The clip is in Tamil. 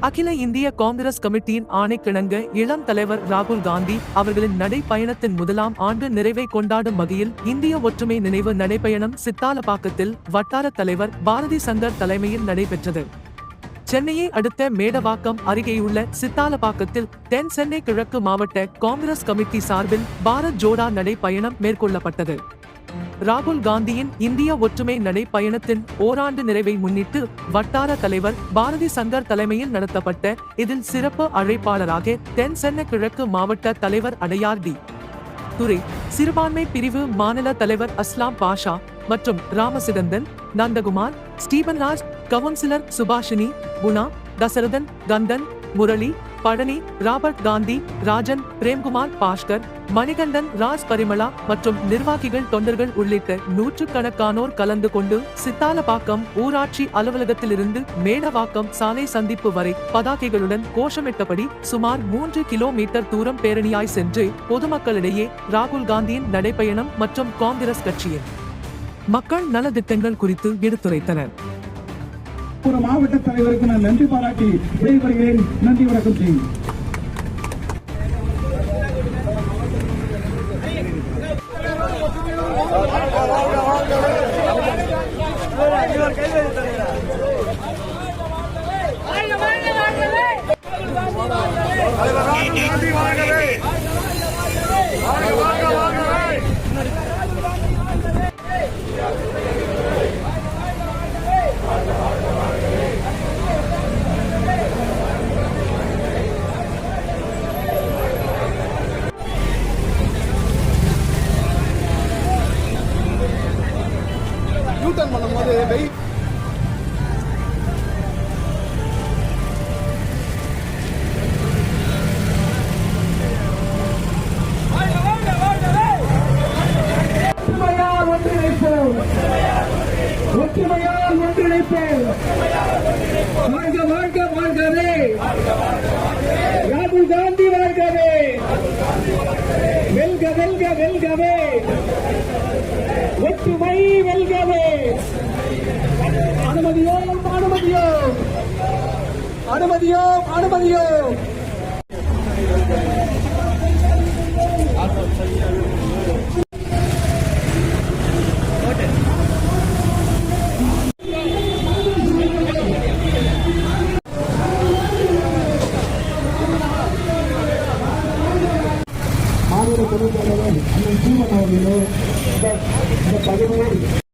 அகில இந்திய காங்கிரஸ் கமிட்டியின் ஆணைக்கிணங்க இளம் தலைவர் ராகுல் காந்தி அவர்களின் நடைப்பயணத்தின் முதலாம் ஆண்டு நிறைவை கொண்டாடும் வகையில் இந்திய ஒற்றுமை நினைவு நடைப்பயணம் சித்தாலப்பாக்கத்தில் வட்டார தலைவர் பாரதி சங்கர் தலைமையில் நடைபெற்றது. சென்னையை அடுத்த மேடவாக்கம் அருகேயுள்ள சித்தாலப்பாக்கத்தில் தென் சென்னை கிழக்கு மாவட்ட காங்கிரஸ் கமிட்டி சார்பில் பாரத் ஜோடா நடைப்பயணம் மேற்கொள்ளப்பட்டது. ராகுல் காந்தியின் இந்திய ஒற்றுமை நடைப்பயணத்தின் ஓராண்டு நிறைவை முன்னிட்டு வட்டார தலைவர் பாரதி சங்கர் தலைமையில் நடத்தப்பட்ட இதில் சிறப்பு அழைப்பாளராக தென் சென்னை கிழக்கு மாவட்ட தலைவர் அடையார் டி. துரை சிறுபான்மை பிரிவு மாநில தலைவர் அஸ்லாம் பாஷா மற்றும் Ramasithanthan Nandakumar Stephen Raj councillor Subashini Guna Dasarathan Kandan Murali Palani Robert Gandhi Rajan Premkumar Bhaskar Manikandan Raj Parimala மற்றும் நிர்வாகிகள் தொண்டர்கள் உள்ளிட்ட நூற்றுக்கணக்கானோர் கலந்து கொண்டு சித்தாலப்பாக்கம் ஊராட்சி அலுவலகத்திலிருந்து மேடவாக்கம் சாலை சந்திப்பு வரை பதாகைகளுடன் கோஷமிட்டபடி சுமார் மூன்று கிலோமீட்டர் தூரம் பேரணியாய் சென்று பொதுமக்களிடையே ராகுல் காந்தியின் நடைப்பயணம் மற்றும் காங்கிரஸ் கட்சியின் மக்கள் நலத்திட்டங்கள் குறித்து எடுத்துரைத்தனர். ஒரு மாவட்ட தலைவருக்கு நான் நன்றி பாராட்டி விடைபெறுகிறேன். நன்றி வணக்கம் செய்யும் வாழ்க வாழ்க வாழ்கவே யூட்டர்ன் பண்ணும்போது வெயிட் வாழ்க யூ டர்ன் பண்ணும்போது ஒன்றிணைப்போம். ஒற்றுமையால் ஒன்றிணைப்போம். வாழ்க வாழ்க வாழ்கவே. ராகுல் காந்தி வாழ்கவே. வெல்க வெல்க வெல்கவே. ஒற்றுமை வெல்கவே. அனுமதியோ அனுமதியோ அனுமதியோ அனுமதியோ மாநில பொதுச்செயலாளர் அண்ணன் சீமன் அவர்களே இந்த பதிவு